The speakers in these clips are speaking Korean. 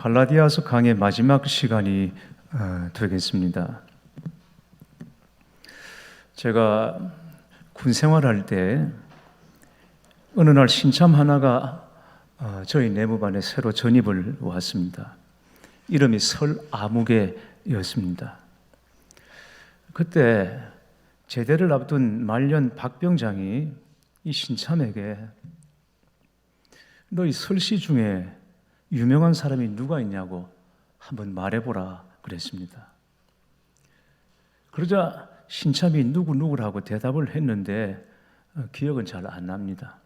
갈라디아서 강의 마지막 시간이 어, 되겠습니다. 제가 군 생활할 때 어느 날 신참 하나가 어, 저희 내무반에 새로 전입을 왔습니다. 이름이 설아무개였습니다. 그때 제대를 앞둔 말년 박병장이 이 신참에게 너희 설씨 중에 유명한 사람이 누가 있냐고 한번 말해보라 그랬습니다. 그러자 신참이 누구 누구라고 대답을 했는데 어, 기억은 잘 안 납니다.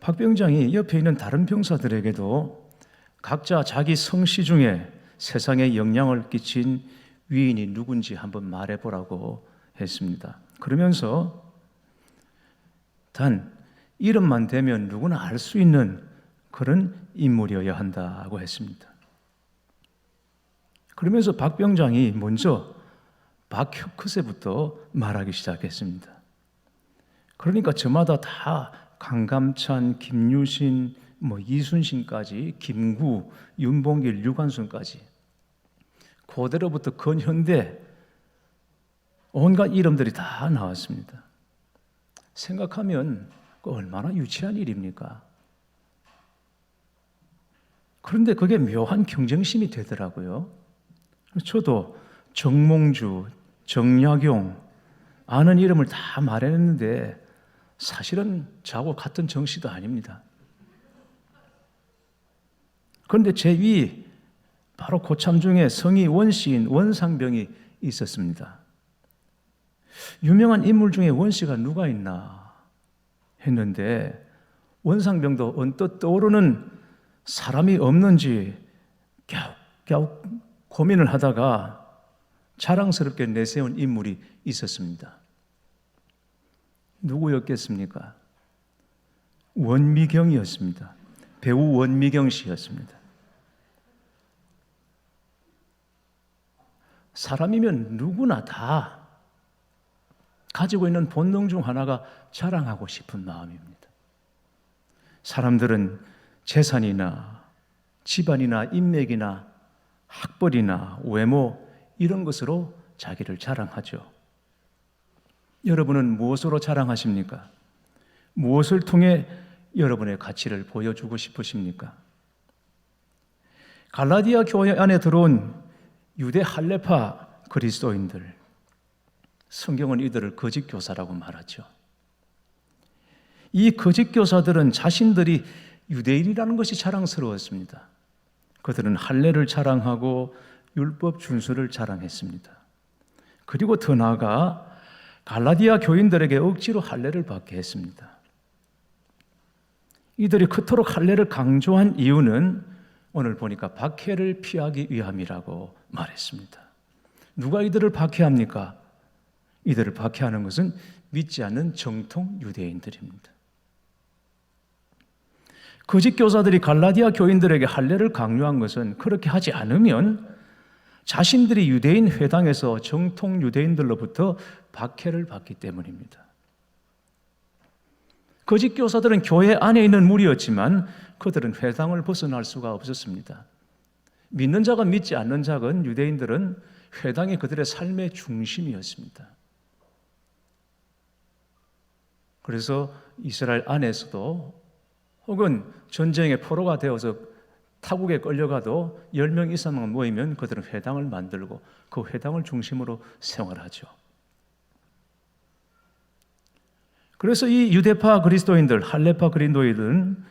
박 병장이 옆에 있는 다른 병사들에게도 각자 자기 성씨 중에 세상에 영향을 끼친 위인이 누군지 한번 말해보라고 했습니다. 그러면서 단 이름만 되면 누구나 알 수 있는 그런 인물이어야 한다고 했습니다. 그러면서 박병장이 먼저 박혁크세부터 말하기 시작했습니다. 그러니까 저마다 다 강감찬, 김유신, 뭐 이순신까지, 김구, 윤봉길, 유관순까지 고대로부터 근현대 온갖 이름들이 다 나왔습니다. 생각하면 그 얼마나 유치한 일입니까? 그런데 그게 묘한 경쟁심이 되더라고요. 저도 정몽주, 정약용 아는 이름을 다 말했는데 사실은 저하고 같은 정씨도 아닙니다. 그런데 제 위 바로 고참 중에 성이 원씨인 원상병이 있었습니다. 유명한 인물 중에 원씨가 누가 있나 했는데 원상병도 언뜻 떠오르는 사람이 없는지 갸웃갸웃 고민을 하다가 자랑스럽게 내세운 인물이 있었습니다. 누구였겠습니까? 원미경이었습니다. 배우 원미경 씨였습니다. 사람이면 누구나 다 가지고 있는 본능 중 하나가 자랑하고 싶은 마음입니다. 사람들은 재산이나 집안이나 인맥이나 학벌이나 외모 이런 것으로 자기를 자랑하죠. 여러분은 무엇으로 자랑하십니까? 무엇을 통해 여러분의 가치를 보여주고 싶으십니까? 갈라디아 교회 안에 들어온 유대 할레파 그리스도인들, 성경은 이들을 거짓 교사라고 말하죠. 이 거짓 교사들은 자신들이 유대인이라는 것이 자랑스러웠습니다. 그들은 할례를 자랑하고 율법 준수를 자랑했습니다. 그리고 더 나아가 갈라디아 교인들에게 억지로 할례를 받게 했습니다. 이들이 그토록 할례를 강조한 이유는 오늘 보니까 박해를 피하기 위함이라고 말했습니다. 누가 이들을 박해합니까? 이들을 박해하는 것은 믿지 않는 정통 유대인들입니다. 거짓 교사들이 갈라디아 교인들에게 할례를 강요한 것은 그렇게 하지 않으면 자신들이 유대인 회당에서 정통 유대인들로부터 박해를 받기 때문입니다. 거짓 교사들은 교회 안에 있는 무리였지만 그들은 회당을 벗어날 수가 없었습니다. 믿는 자가 믿지 않는 자건 유대인들은 회당이 그들의 삶의 중심이었습니다. 그래서 이스라엘 안에서도 혹은 전쟁의 포로가 되어서 타국에 끌려가도 10명 이상만 모이면 그들은 회당을 만들고 그 회당을 중심으로 생활하죠. 그래서 이 유대파 그리스도인들, 할레파 그리스도인들은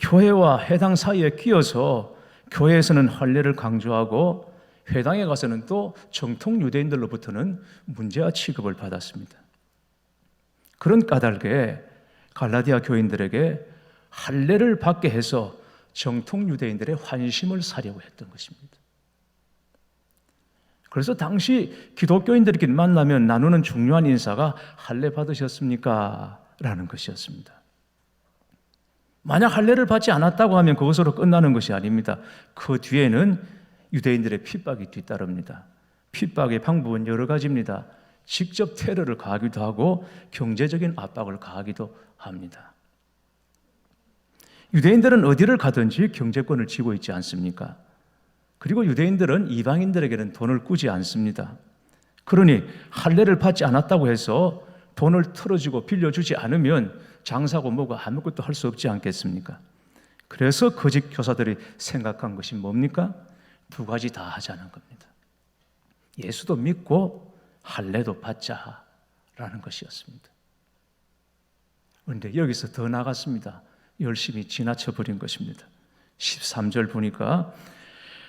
교회와 회당 사이에 끼어서 교회에서는 할례를 강조하고 회당에 가서는 또 정통 유대인들로부터는 문제와 취급을 받았습니다. 그런 까닭에 갈라디아 교인들에게 할례를 받게 해서 정통 유대인들의 환심을 사려고 했던 것입니다. 그래서 당시 기독교인들끼리 만나면 나누는 중요한 인사가 할례 받으셨습니까? 라는 것이었습니다. 만약 할례를 받지 않았다고 하면 그것으로 끝나는 것이 아닙니다. 그 뒤에는 유대인들의 핍박이 뒤따릅니다. 핍박의 방법은 여러 가지입니다. 직접 테러를 가하기도 하고 경제적인 압박을 가하기도 합니다. 유대인들은 어디를 가든지 경제권을 쥐고 있지 않습니까? 그리고 유대인들은 이방인들에게는 돈을 꾸지 않습니다. 그러니 할례를 받지 않았다고 해서 돈을 틀어주고 빌려주지 않으면 장사고 뭐고 아무것도 할 수 없지 않겠습니까? 그래서 거짓 교사들이 생각한 것이 뭡니까? 두 가지 다 하자는 겁니다. 예수도 믿고 할례도 받자라는 것이었습니다. 그런데 여기서 더 나갔습니다. 열심히 지나쳐 버린 것입니다. 13절 보니까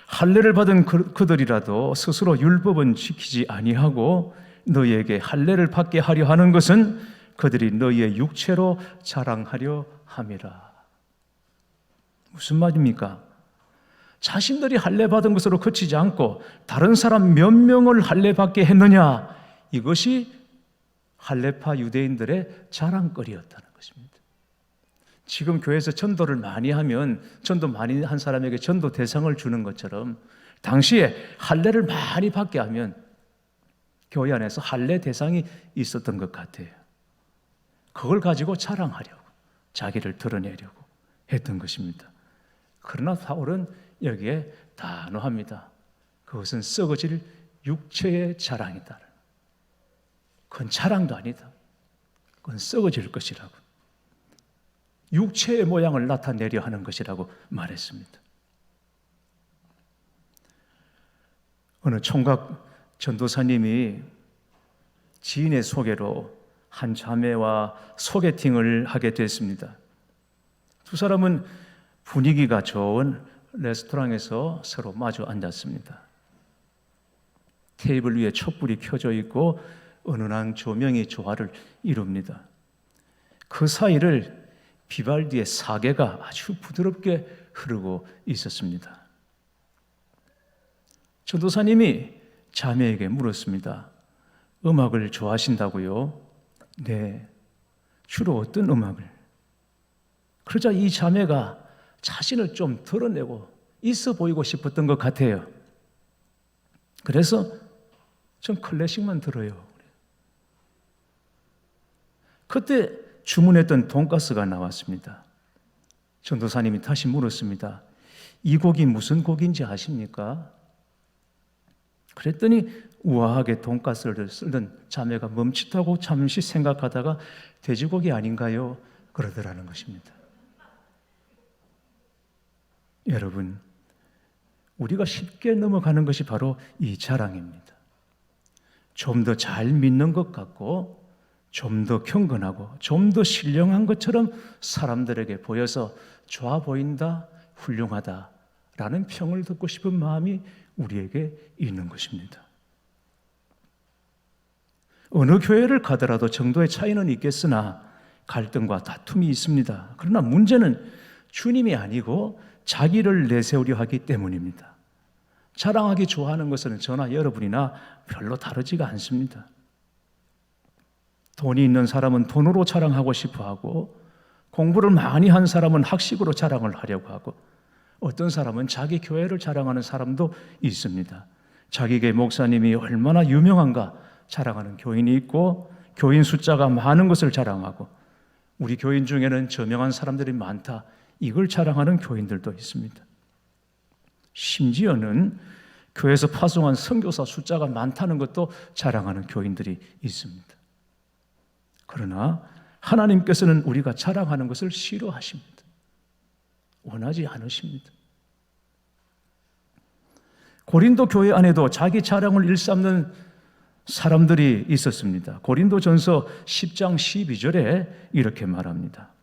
할례를 받은 그- 그들이라도 스스로 율법은 지키지 아니하고 너희에게 할례를 받게 하려 하는 것은 그들이 너희의 육체로 자랑하려 함이라. 무슨 말입니까? 자신들이 할례 받은 것으로 그치지 않고 다른 사람 몇 명을 할례 받게 했느냐? 이것이 할례파 유대인들의 자랑거리였다는 것입니다. 지금 교회에서 전도를 많이 하면 전도 많이 한 사람에게 전도 대상을 주는 것처럼 당시에 할례를 많이 받게 하면 교회 안에서 할례 대상이 있었던 것 같아요. 그걸 가지고 자랑하려고 자기를 드러내려고 했던 것입니다. 그러나 사울은 여기에 단호합니다. 그것은 썩어질 육체의 자랑이다. 그건 자랑도 아니다. 그건 썩어질 것이라고. 육체의 모양을 나타내려 하는 것이라고 말했습니다. 어느 총각 전도사님이 지인의 소개로 한 자매와 소개팅을 하게 됐습니다. 두 사람은 분위기가 좋은 레스토랑에서 서로 마주 앉았습니다. 테이블 위에 촛불이 켜져 있고 은은한 조명이 조화를 이룹니다. 그 사이를 비발디의 사계가 아주 부드럽게 흐르고 있었습니다. 전도사님이 자매에게 물었습니다. 음악을 좋아하신다고요? 네. 주로 어떤 음악을? 그러자 이 자매가 자신을 좀 드러내고 있어 보이고 싶었던 것 같아요. 그래서 전 클래식만 들어요. 그때 주문했던 돈가스가 나왔습니다. 전도사님이 다시 물었습니다. 이 곡이 무슨 곡인지 아십니까? 그랬더니 우아하게 돈가스를 쓰던 자매가 멈칫하고 잠시 생각하다가 돼지고기 아닌가요? 그러더라는 것입니다. 여러분, 우리가 쉽게 넘어가는 것이 바로 이 자랑입니다. 좀 더 잘 믿는 것 같고, 좀 더 경건하고, 좀 더 신령한 것처럼 사람들에게 보여서 좋아 보인다, 훌륭하다, 라는 평을 듣고 싶은 마음이 우리에게 있는 것입니다. 어느 교회를 가더라도 정도의 차이는 있겠으나 갈등과 다툼이 있습니다. 그러나 문제는 주님이 아니고 자기를 내세우려 하기 때문입니다. 자랑하기 좋아하는 것은 저나 여러분이나 별로 다르지가 않습니다. 돈이 있는 사람은 돈으로 자랑하고 싶어 하고 공부를 많이 한 사람은 학식으로 자랑을 하려고 하고 어떤 사람은 자기 교회를 자랑하는 사람도 있습니다. 자기 교회 목사님이 얼마나 유명한가 자랑하는 교인이 있고 교인 숫자가 많은 것을 자랑하고 우리 교인 중에는 저명한 사람들이 많다. 이걸 자랑하는 교인들도 있습니다. 심지어는 교회에서 파송한 선교사 숫자가 많다는 것도 자랑하는 교인들이 있습니다. 그러나 하나님께서는 우리가 자랑하는 것을 싫어하십니다. 원하지 않으십니다. 고린도 교회 안에도 자기 자랑을 일삼는 사람들이 있었습니다. 고린도 전서 10장 12절에 이렇게 말합니다.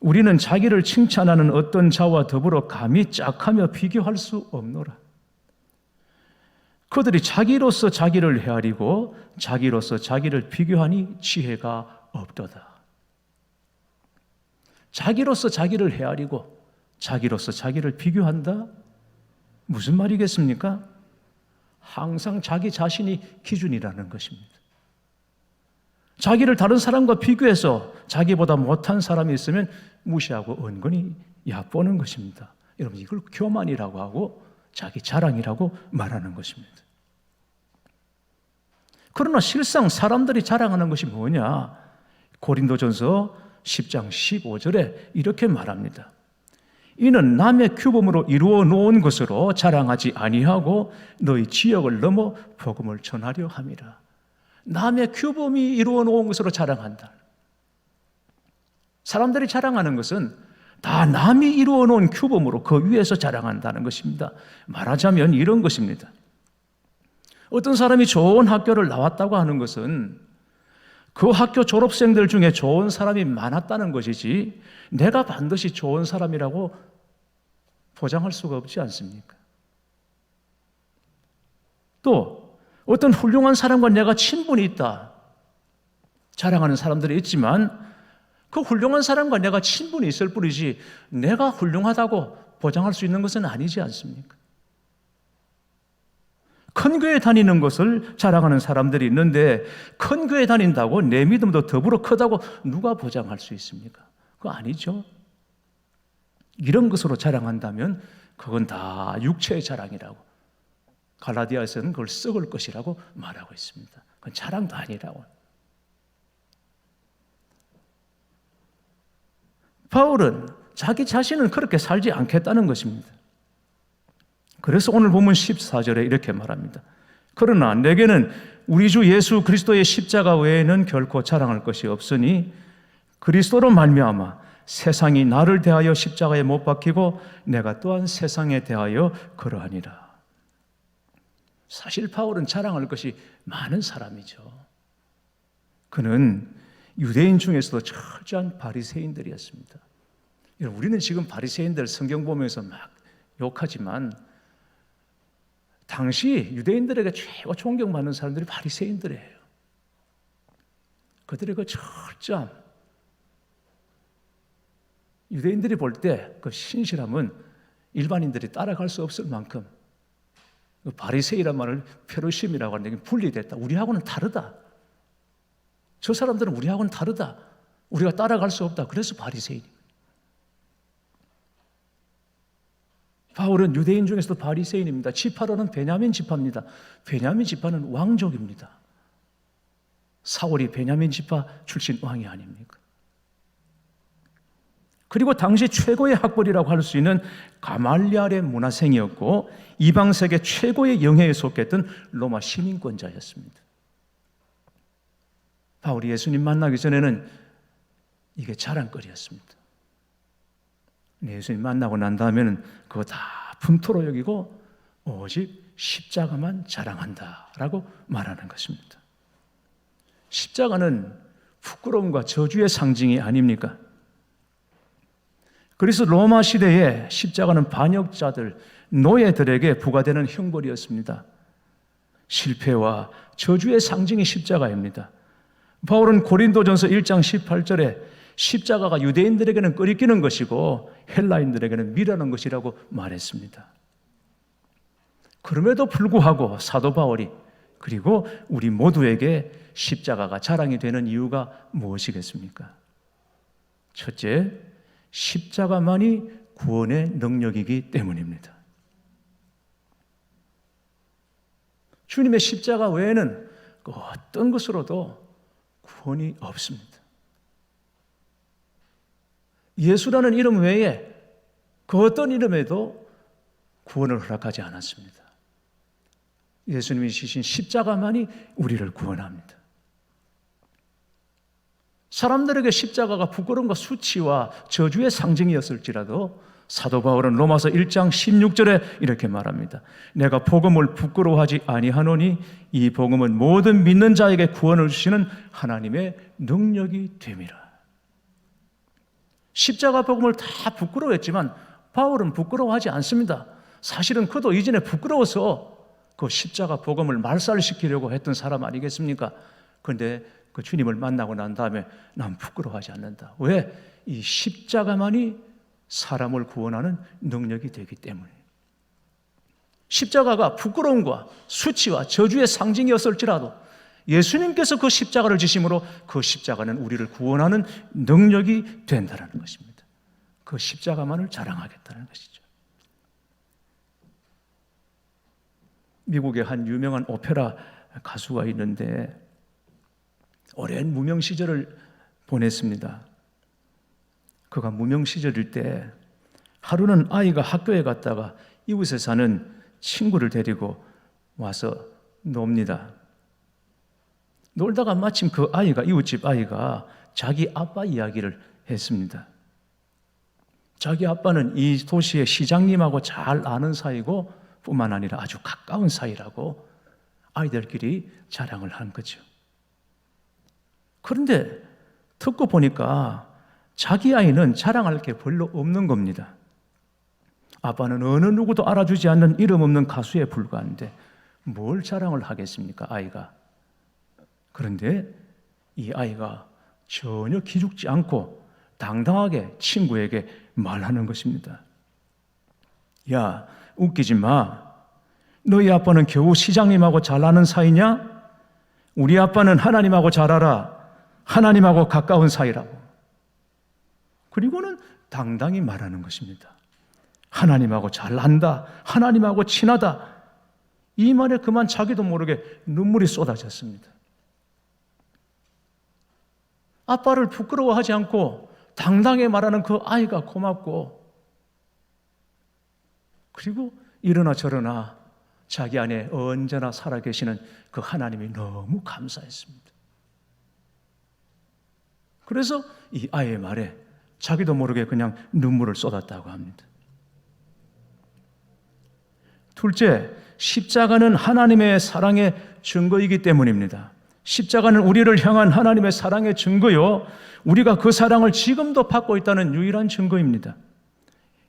우리는 자기를 칭찬하는 어떤 자와 더불어 감히 짝하며 비교할 수 없노라. 그들이 자기로서 자기를 헤아리고 자기로서 자기를 비교하니 지혜가 없도다. 자기로서 자기를 헤아리고 자기로서 자기를 비교한다? 무슨 말이겠습니까? 항상 자기 자신이 기준이라는 것입니다. 자기를 다른 사람과 비교해서 자기보다 못한 사람이 있으면 무시하고 은근히 얕보는 것입니다. 여러분, 이걸 교만이라고 하고 자기 자랑이라고 말하는 것입니다. 그러나 실상 사람들이 자랑하는 것이 뭐냐? 고린도전서 10장 15절에 이렇게 말합니다. 이는 남의 규범으로 이루어 놓은 것으로 자랑하지 아니하고 너희 지역을 넘어 복음을 전하려 함이라. 남의 규범이 이루어 놓은 것으로 자랑한다. 사람들이 자랑하는 것은 다 남이 이루어 놓은 규범으로 그 위에서 자랑한다는 것입니다. 말하자면 이런 것입니다. 어떤 사람이 좋은 학교를 나왔다고 하는 것은 그 학교 졸업생들 중에 좋은 사람이 많았다는 것이지 내가 반드시 좋은 사람이라고 보장할 수가 없지 않습니까? 또 어떤 훌륭한 사람과 내가 친분이 있다 자랑하는 사람들이 있지만 그 훌륭한 사람과 내가 친분이 있을 뿐이지 내가 훌륭하다고 보장할 수 있는 것은 아니지 않습니까? 큰 교회 다니는 것을 자랑하는 사람들이 있는데 큰 교회 다닌다고 내 믿음도 더불어 크다고 누가 보장할 수 있습니까? 그거 아니죠. 이런 것으로 자랑한다면 그건 다 육체의 자랑이라고 갈라디아에서는 그걸 썩을 것이라고 말하고 있습니다. 그건 자랑도 아니라고. 바울은 자기 자신은 그렇게 살지 않겠다는 것입니다. 그래서 오늘 보면 14절에 이렇게 말합니다. 그러나 내게는 우리 주 예수 그리스도의 십자가 외에는 결코 자랑할 것이 없으니 그리스도로 말미암아 세상이 나를 대하여 십자가에 못 박히고 내가 또한 세상에 대하여 그러하니라. 사실 바울은 자랑할 것이 많은 사람이죠. 그는 유대인 중에서도 철저한 바리새인들이었습니다. 우리는 지금 바리새인들 성경 보면서 막 욕하지만 당시 유대인들에게 최고 존경받는 사람들이 바리새인들이에요. 그들의 그 철저함, 유대인들이 볼 때 그 신실함은 일반인들이 따라갈 수 없을 만큼 그 바리새이란 말을 페르심이라고 하는데 분리됐다. 우리하고는 다르다. 저 사람들은 우리하고는 다르다. 우리가 따라갈 수 없다. 그래서 바리새인. 바울은 유대인 중에서도 바리새인입니다. 지파로는 베냐민 지파입니다. 베냐민 지파는 왕족입니다. 사울이 베냐민 지파 출신 왕이 아닙니까? 그리고 당시 최고의 학벌이라고 할 수 있는 가말리알의 문화생이었고 이방 세계 최고의 영예에 속했던 로마 시민권자였습니다. 바울이 예수님 만나기 전에는 이게 자랑거리였습니다. 예수님 만나고 난 다음에는 그거 다 분토로 여기고 오직 십자가만 자랑한다라고 말하는 것입니다. 십자가는 부끄러움과 저주의 상징이 아닙니까? 그래서 로마 시대에 십자가는 반역자들, 노예들에게 부과되는 형벌이었습니다. 실패와 저주의 상징이 십자가입니다. 바울은 고린도전서 1장 18절에 십자가가 유대인들에게는 끓이기는 것이고 헬라인들에게는 미라는 것이라고 말했습니다. 그럼에도 불구하고 사도 바울이 그리고 우리 모두에게 십자가가 자랑이 되는 이유가 무엇이겠습니까? 첫째, 십자가만이 구원의 능력이기 때문입니다. 주님의 십자가 외에는 그 어떤 것으로도 구원이 없습니다. 예수라는 이름 외에 그 어떤 이름에도 구원을 허락하지 않았습니다. 예수님이 지신 십자가만이 우리를 구원합니다. 사람들에게 십자가가 부끄러움과 수치와 저주의 상징이었을지라도 사도 바울은 로마서 1장 16절에 이렇게 말합니다. 내가 복음을 부끄러워하지 아니하노니 이 복음은 모든 믿는 자에게 구원을 주시는 하나님의 능력이 됨이라. 십자가 복음을 다 부끄러워했지만 바울은 부끄러워하지 않습니다. 사실은 그도 이전에 부끄러워서 그 십자가 복음을 말살시키려고 했던 사람 아니겠습니까? 그런데 그 주님을 만나고 난 다음에 난 부끄러워하지 않는다. 왜? 이 십자가만이 사람을 구원하는 능력이 되기 때문에. 십자가가 부끄러움과 수치와 저주의 상징이었을지라도 예수님께서 그 십자가를 지심으로 그 십자가는 우리를 구원하는 능력이 된다는 것입니다. 그 십자가만을 자랑하겠다는 것이죠. 미국의 한 유명한 오페라 가수가 있는데 오랜 무명 시절을 보냈습니다. 그가 무명 시절일 때 하루는 아이가 학교에 갔다가 이웃에 사는 친구를 데리고 와서 놉니다. 놀다가 마침 그 아이가 이웃집 아이가 자기 아빠 이야기를 했습니다. 자기 아빠는 이 도시의 시장님하고 잘 아는 사이고 뿐만 아니라 아주 가까운 사이라고 아이들끼리 자랑을 한 거죠. 그런데 듣고 보니까 자기 아이는 자랑할 게 별로 없는 겁니다. 아빠는 어느 누구도 알아주지 않는 이름 없는 가수에 불과한데 뭘 자랑을 하겠습니까, 아이가? 그런데 이 아이가 전혀 기죽지 않고 당당하게 친구에게 말하는 것입니다. 야, 웃기지 마. 너희 아빠는 겨우 시장님하고 잘 아는 사이냐? 우리 아빠는 하나님하고 잘 알아. 하나님하고 가까운 사이라고. 그리고는 당당히 말하는 것입니다. 하나님하고 잘 안다. 하나님하고 친하다. 이 말에 그만 자기도 모르게 눈물이 쏟아졌습니다. 아빠를 부끄러워하지 않고 당당히 말하는 그 아이가 고맙고 그리고 이러나 저러나 자기 안에 언제나 살아계시는 그 하나님이 너무 감사했습니다. 그래서 이 아이의 말에 자기도 모르게 그냥 눈물을 쏟았다고 합니다. 둘째, 십자가는 하나님의 사랑의 증거이기 때문입니다. 십자가는 우리를 향한 하나님의 사랑의 증거요. 우리가 그 사랑을 지금도 받고 있다는 유일한 증거입니다.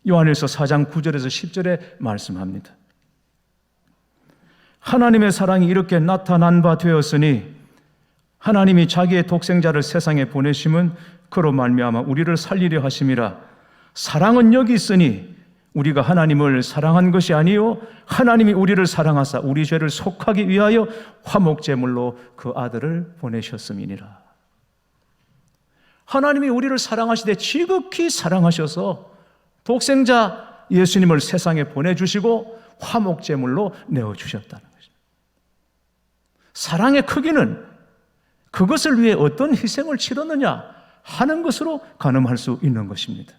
요한일서 4장 9절에서 10절에 말씀합니다. 하나님의 사랑이 이렇게 나타난 바 되었으니 하나님이 자기의 독생자를 세상에 보내심은 그로 말미암아 우리를 살리려 하심이라 사랑은 여기 있으니 우리가 하나님을 사랑한 것이 아니요 하나님이 우리를 사랑하사 우리 죄를 속하기 위하여 화목 제물로 그 아들을 보내셨음이니라. 하나님이 우리를 사랑하시되 지극히 사랑하셔서 독생자 예수님을 세상에 보내 주시고 화목 제물로 내어 주셨다는 것입니다. 사랑의 크기는 그것을 위해 어떤 희생을 치렀느냐 하는 것으로 가늠할 수 있는 것입니다.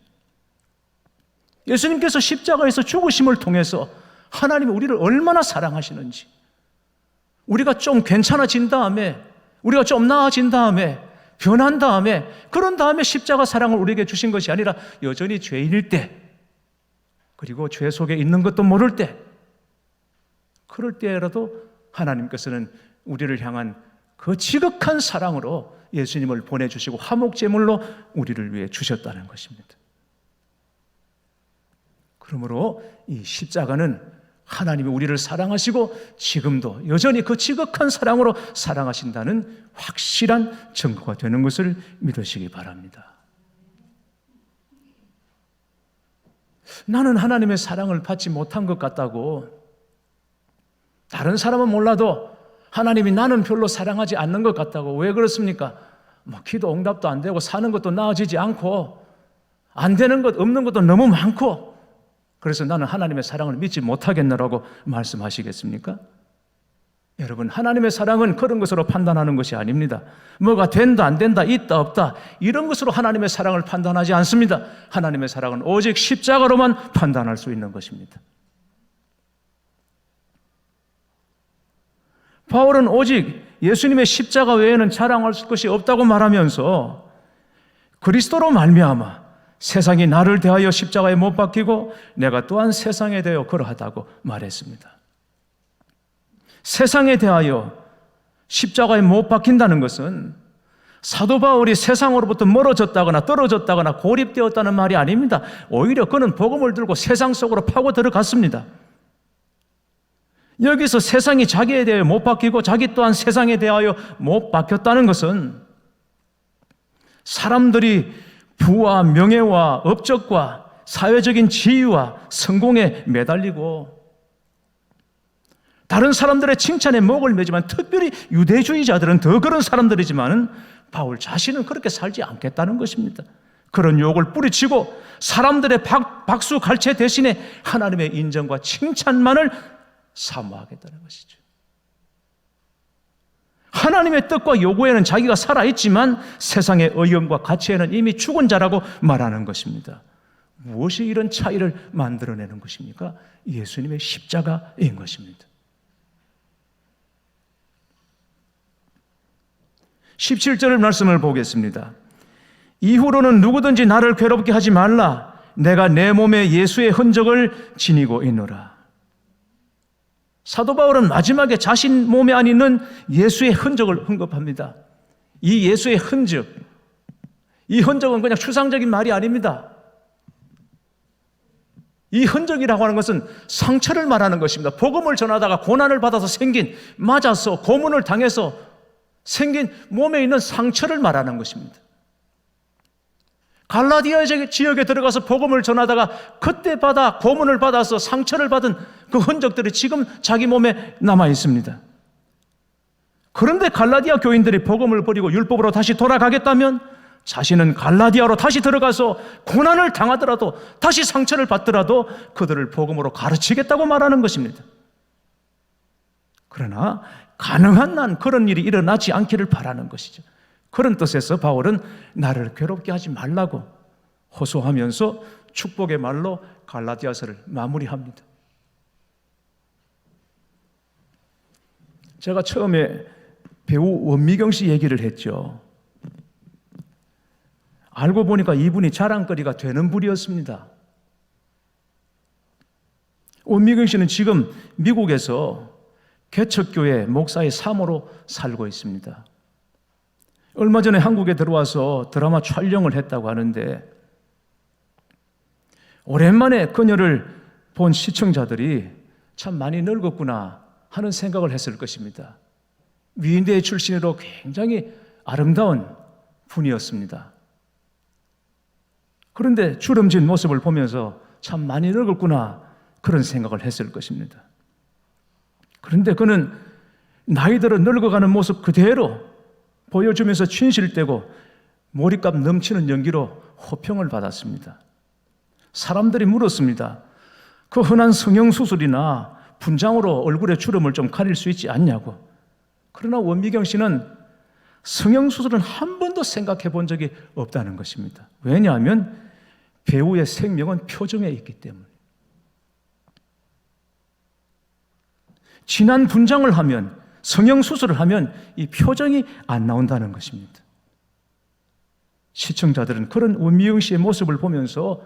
예수님께서 십자가에서 죽으심을 통해서 하나님이 우리를 얼마나 사랑하시는지, 우리가 좀 괜찮아진 다음에, 우리가 좀 나아진 다음에, 변한 다음에, 그런 다음에 십자가 사랑을 우리에게 주신 것이 아니라 여전히 죄인일 때, 그리고 죄 속에 있는 것도 모를 때, 그럴 때라도 하나님께서는 우리를 향한 그 지극한 사랑으로 예수님을 보내주시고 화목제물로 우리를 위해 주셨다는 것입니다. 그러므로 이 십자가는 하나님이 우리를 사랑하시고 지금도 여전히 그 지극한 사랑으로 사랑하신다는 확실한 증거가 되는 것을 믿으시기 바랍니다. 나는 하나님의 사랑을 받지 못한 것 같다고 다른 사람은 몰라도 하나님이 나는 별로 사랑하지 않는 것 같다고 왜 그렇습니까? 뭐 기도 응답도 안 되고 사는 것도 나아지지 않고 안 되는 것 없는 것도 너무 많고 그래서 나는 하나님의 사랑을 믿지 못하겠노라고 말씀하시겠습니까? 여러분, 하나님의 사랑은 그런 것으로 판단하는 것이 아닙니다. 뭐가 된다, 안 된다, 있다, 없다, 이런 것으로 하나님의 사랑을 판단하지 않습니다. 하나님의 사랑은 오직 십자가로만 판단할 수 있는 것입니다. 바울은 오직 예수님의 십자가 외에는 자랑할 것이 없다고 말하면서 그리스도로 말미암아 세상이 나를 대하여 십자가에 못 박히고 내가 또한 세상에 대하여 그러하다고 말했습니다. 세상에 대하여 십자가에 못 박힌다는 것은 사도 바울이 세상으로부터 멀어졌다거나 떨어졌다거나 고립되었다는 말이 아닙니다. 오히려 그는 복음을 들고 세상 속으로 파고 들어갔습니다. 여기서 세상이 자기에 대해 못 박히고 자기 또한 세상에 대하여 못 박혔다는 것은 사람들이 부와 명예와 업적과 사회적인 지위와 성공에 매달리고 다른 사람들의 칭찬에 목을 매지만 특별히 유대주의자들은 더 그런 사람들이지만 바울 자신은 그렇게 살지 않겠다는 것입니다. 그런 욕을 뿌리치고 사람들의 박, 박수 갈채 대신에 하나님의 인정과 칭찬만을 사모하겠다는 것이죠. 하나님의 뜻과 요구에는 자기가 살아있지만 세상의 의견과 가치에는 이미 죽은 자라고 말하는 것입니다. 무엇이 이런 차이를 만들어내는 것입니까? 예수님의 십자가인 것입니다. 17절 말씀을 보겠습니다. 이후로는 누구든지 나를 괴롭게 하지 말라. 내가 내 몸에 예수의 흔적을 지니고 있노라. 사도 바울은 마지막에 자신 몸에 안 있는 예수의 흔적을 언급합니다. 이 예수의 흔적, 이 흔적은 그냥 추상적인 말이 아닙니다. 이 흔적이라고 하는 것은 상처를 말하는 것입니다. 복음을 전하다가 고난을 받아서 생긴, 맞아서 고문을 당해서 생긴 몸에 있는 상처를 말하는 것입니다. 갈라디아 지역에 들어가서 복음을 전하다가 그때 받아 고문을 받아서 상처를 받은 그 흔적들이 지금 자기 몸에 남아 있습니다. 그런데 갈라디아 교인들이 복음을 버리고 율법으로 다시 돌아가겠다면 자신은 갈라디아로 다시 들어가서 고난을 당하더라도 다시 상처를 받더라도 그들을 복음으로 가르치겠다고 말하는 것입니다. 그러나 가능한 난 그런 일이 일어나지 않기를 바라는 것이죠. 그런 뜻에서 바울은 나를 괴롭게 하지 말라고 호소하면서 축복의 말로 갈라디아서를 마무리합니다. 제가 처음에 배우 원미경 씨 얘기를 했죠. 알고 보니까 이분이 자랑거리가 되는 분이었습니다. 원미경 씨는 지금 미국에서 개척교회 목사의 사모로 살고 있습니다. 얼마 전에 한국에 들어와서 드라마 촬영을 했다고 하는데 오랜만에 그녀를 본 시청자들이 참 많이 늙었구나 하는 생각을 했을 것입니다. 위인대 출신으로 굉장히 아름다운 분이었습니다. 그런데 주름진 모습을 보면서 참 많이 늙었구나 그런 생각을 했을 것입니다. 그런데 그는 나이 들어 늙어가는 모습 그대로 보여주면서 진실되고 몰입감 넘치는 연기로 호평을 받았습니다. 사람들이 물었습니다. 그 흔한 성형수술이나 분장으로 얼굴에 주름을 좀 가릴 수 있지 않냐고. 그러나 원미경 씨는 성형수술은 한 번도 생각해 본 적이 없다는 것입니다. 왜냐하면 배우의 생명은 표정에 있기 때문에. 진한 분장을 하면 성형 수술을 하면 이 표정이 안 나온다는 것입니다. 시청자들은 그런 원미영 씨의 모습을 보면서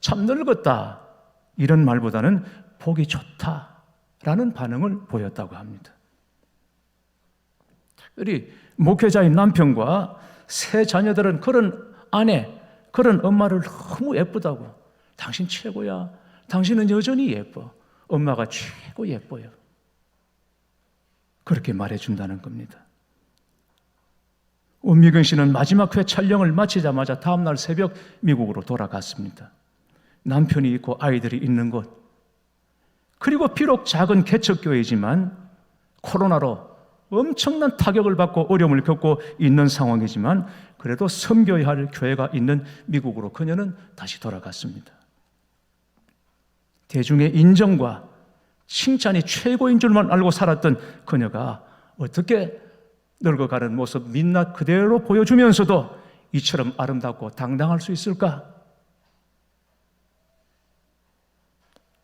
참 늙었다 이런 말보다는 보기 좋다라는 반응을 보였다고 합니다. 특별히 목회자인 남편과 세 자녀들은 그런 아내, 그런 엄마를 너무 예쁘다고 당신 최고야. 당신은 여전히 예뻐. 엄마가 최고 예뻐요. 그렇게 말해준다는 겁니다. 원미경 씨는 마지막 회 촬영을 마치자마자 다음날 새벽 미국으로 돌아갔습니다. 남편이 있고 아이들이 있는 곳. 그리고 비록 작은 개척교회지만 코로나로 엄청난 타격을 받고 어려움을 겪고 있는 상황이지만 그래도 섬겨야 할 교회가 있는 미국으로 그녀는 다시 돌아갔습니다. 대중의 인정과 칭찬이 최고인 줄만 알고 살았던 그녀가 어떻게 늙어가는 모습 민낯 그대로 보여주면서도 이처럼 아름답고 당당할 수 있을까?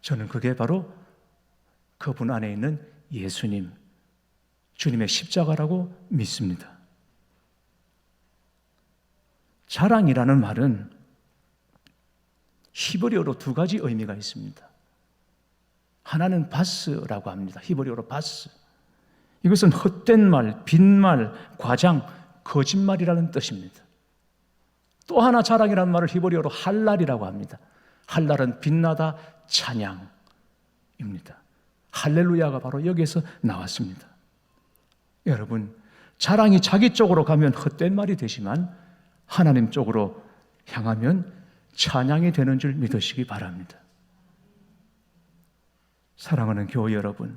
저는 그게 바로 그분 안에 있는 예수님, 주님의 십자가라고 믿습니다. 자랑이라는 말은 히브리어로 두 가지 의미가 있습니다. 하나는 바스라고 합니다. 히브리어로 바스. 이것은 헛된 말, 빈말, 과장, 거짓말이라는 뜻입니다. 또 하나 자랑이라는 말을 히브리어로 할랄이라고 합니다. 할랄은 빛나다 찬양입니다. 할렐루야가 바로 여기에서 나왔습니다. 여러분, 자랑이 자기 쪽으로 가면 헛된 말이 되지만 하나님 쪽으로 향하면 찬양이 되는 줄 믿으시기 바랍니다. 사랑하는 교회 여러분,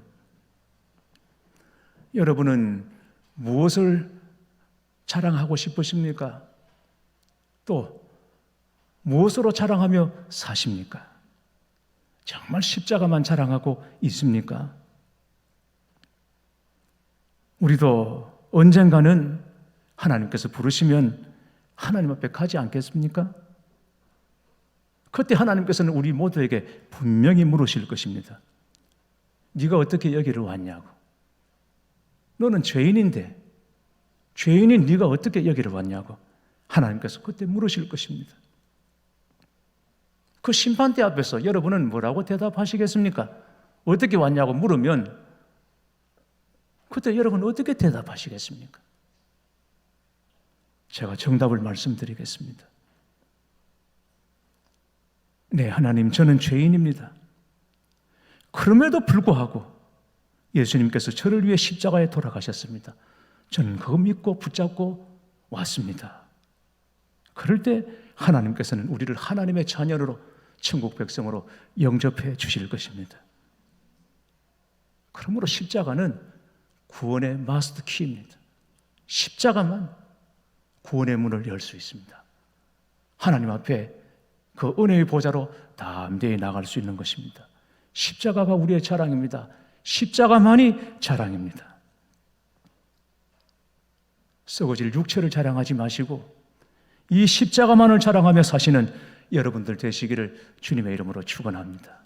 여러분은 무엇을 자랑하고 싶으십니까? 또 무엇으로 자랑하며 사십니까? 정말 십자가만 자랑하고 있습니까? 우리도 언젠가는 하나님께서 부르시면 하나님 앞에 가지 않겠습니까? 그때 하나님께서는 우리 모두에게 분명히 물으실 것입니다. 네가 어떻게 여기를 왔냐고. 너는 죄인인데 죄인인 네가 어떻게 여기를 왔냐고 하나님께서 그때 물으실 것입니다. 그 심판대 앞에서 여러분은 뭐라고 대답하시겠습니까? 어떻게 왔냐고 물으면 그때 여러분 어떻게 대답하시겠습니까? 제가 정답을 말씀드리겠습니다. 네, 하나님, 저는 죄인입니다. 그럼에도 불구하고 예수님께서 저를 위해 십자가에 돌아가셨습니다. 저는 그거 믿고 붙잡고 왔습니다. 그럴 때 하나님께서는 우리를 하나님의 자녀로 천국 백성으로 영접해 주실 것입니다. 그러므로 십자가는 구원의 마스터 키입니다. 십자가만 구원의 문을 열 수 있습니다. 하나님 앞에 그 은혜의 보좌로 담대히 나갈 수 있는 것입니다. 십자가가 우리의 자랑입니다. 십자가만이 자랑입니다. 썩어질 육체를 자랑하지 마시고 이 십자가만을 자랑하며 사시는 여러분들 되시기를 주님의 이름으로 축원합니다.